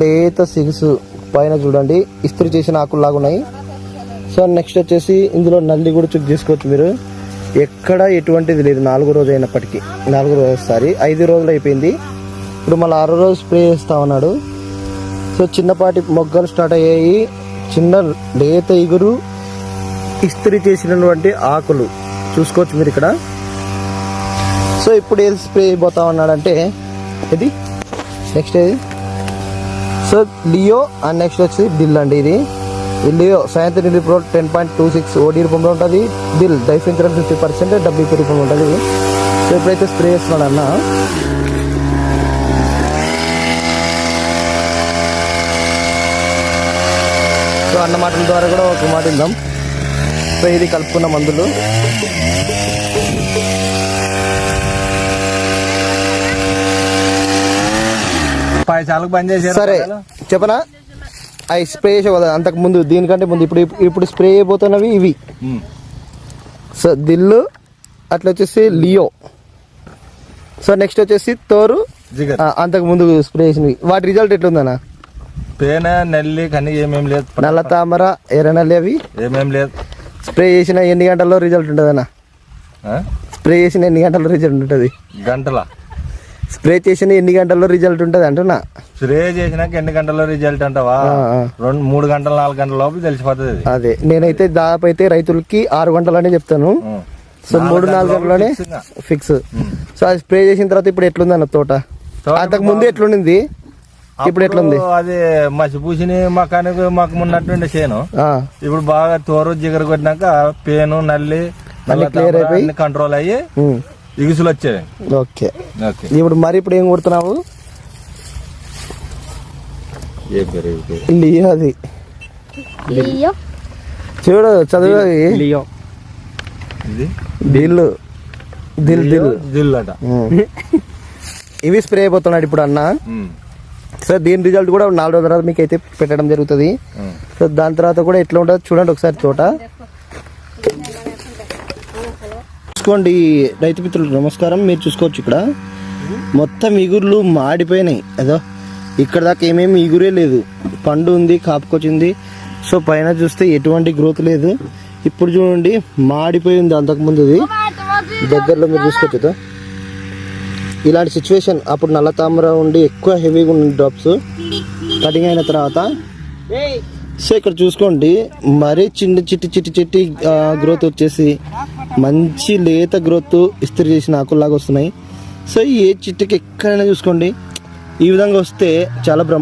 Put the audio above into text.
లేత సిగ్స్ పైన చూడండి. ఇస్త్రీ చేసిన ఆకుల్లాగా ఉన్నాయి సో నెక్స్ట్ వచ్చేసి ఇందులో నల్లి కూడా చెక్ చేసుకోవచ్చు మీరు. ఎక్కడ ఎటువంటిది లేదు నాలుగో రోజు అయినప్పటికీ. నాలుగో రోజు ఒకసారి. ఐదు రోజులు అయిపోయింది. ఇప్పుడు మళ్ళీ ఆరో రోజు స్ప్రే చేస్తా ఉన్నాడు. సో చిన్నపాటి మొగ్గలు స్టార్ట్ అయ్యాయి. చిన్న లేత ఇగురు ఇస్త్రీ చేసినటువంటి ఆకులు. చూసుకోవచ్చు మీరు ఇక్కడ. సో ఇప్పుడు ఏది స్ప్రే అయిపోతా ఉన్నాడంటే ఇది నెక్స్ట్ ఏది? సో లియో అండ్ నెక్స్ట్ వచ్చి దిల్ అండి ఇది. లియో సాయంత్రం ఇది pro ten point two six OD రూపంలో ఉంటుంది. దిల్ ఇన్సూరెన్స్ ఫిఫ్టీ పర్సెంట్ డబ్ల్యూపీ రూపంలో ఉంటుంది. సో ఇప్పుడైతే స్ప్రే చేస్తున్నాడు అన్న. సో అన్న మాటల ద్వారా కూడా ఒక మాట విందాం. సో ఇది కలుపుకున్న మందులు. పాయసాలకు బంద్ చేశారు సరే చెప్పనా? అవి స్ప్రే చేసే కదా అంతకు ముందు దీనికంటే ముందు ఇప్పుడు ఇప్పుడు స్ప్రే అయిపోతున్నవి ఇవి. సో దిల్లు అట్లా వచ్చేసి లియో. సో నెక్స్ట్ వచ్చేసి తోరు. అంతకు ముందు స్ప్రే చేసినవి. వాటి రిజల్ట్ ఎట్లుందన్న? తేనె నెల్లి కని ఏమేం లేదు. నల్ల తామర ఎర్రనల్లి అవి. ఏమేం లేదు. స్ప్రే చేసిన ఎన్ని గంటల్లో రిజల్ట్ ఉంటుందన్న? స్ప్రే చేసిన ఎన్ని గంటల్లో రిజల్ట్ ఉంటుంది? గంటల. స్ప్రే చేసిన ఎన్ని గంటల్లో రిజల్ట్ ఉంటుంది అంటున్నా? స్ప్రే చేసినాక ఎన్ని గంటల్లో రిజల్ట్ అంటావా. రెండు మూడు గంటల నాలుగు గంటల లోపల తెలిసిపోతుంది అది. నేనైతే దాదాపు అయితే రైతులకి ఆరు గంటలనే చెప్తాను. సో మూడు నాలుగు గంటల్లోనే fix గా. ఫిక్స్ సో అది స్ప్రే చేసిన తర్వాత ఇప్పుడు ఎట్లుంది అన్న తోట అంతకు ముందు ఎట్లుండింది? ఇప్పుడు ఎట్లుంది? అది మసి పూసిన మకానికి మాకు ఉన్నట్టుండే చేను. ఇప్పుడు బాగా తోరు జిగర కొట్టినాక పేను నల్లి అయిపోయి? కంట్రోల్ అయ్యి ఇగుసులు వచ్చేవి ఓకే. ఓకే. ఇప్పుడు మరి ఇప్పుడు ఏం కొడుతున్నావు? ఏ పేరు? లియో అది. లియో. చూడు చదువు ఇది? దిల్. దిల్ దిల్. దిల్ అట. ఇవి స్ప్రే అయిపోతున్నాడు ఇప్పుడు అన్న. ఉమ్. సో దీని రిజల్ట్ కూడా నాలుగు రోజుల తర్వాత మీకు అయితే పెట్టడం జరుగుతుంది. సో దాని తర్వాత కూడా ఎట్లా ఉంటుందో చూడండి ఒకసారి తోట. చూసుకోండి రైతు మిత్రులు నమస్కారం. మీరు చూసుకోవచ్చు ఇక్కడ. మొత్తం ఇగుర్లు మాడిపోయినాయి. అదో ఇక్కడ దాకా ఏమేమి ఇగురే లేదు. పండు ఉంది కాపుకొచ్చింది సో పైన చూస్తే ఎటువంటి గ్రోత్ లేదు. ఇప్పుడు చూడండి మాడిపోయి ఉంది అంతకుముందుది దగ్గరలో మీరు చూసుకోవచ్చు ఇలాంటి సిచ్యువేషన్ అప్పుడు నల్ల తామర ఉండి ఎక్కువ హెవీగా ఉన్న డ్రాప్స్ కటింగ్ అయిన తర్వాత సో ఇక్కడ చూసుకోండి మరీ చిన్న చిట్టి చిట్టి చిట్టి గ్రోత్ వచ్చేసి మంచి లేత గ్రోత్ ఇస్త్రీ చేసిన ఆకుల్లాగా వస్తున్నాయి. సో ఏ చిట్టుకి ఎక్కడైనా చూసుకోండి. ఈ విధంగా వస్తే చాలా బ్రహ్మ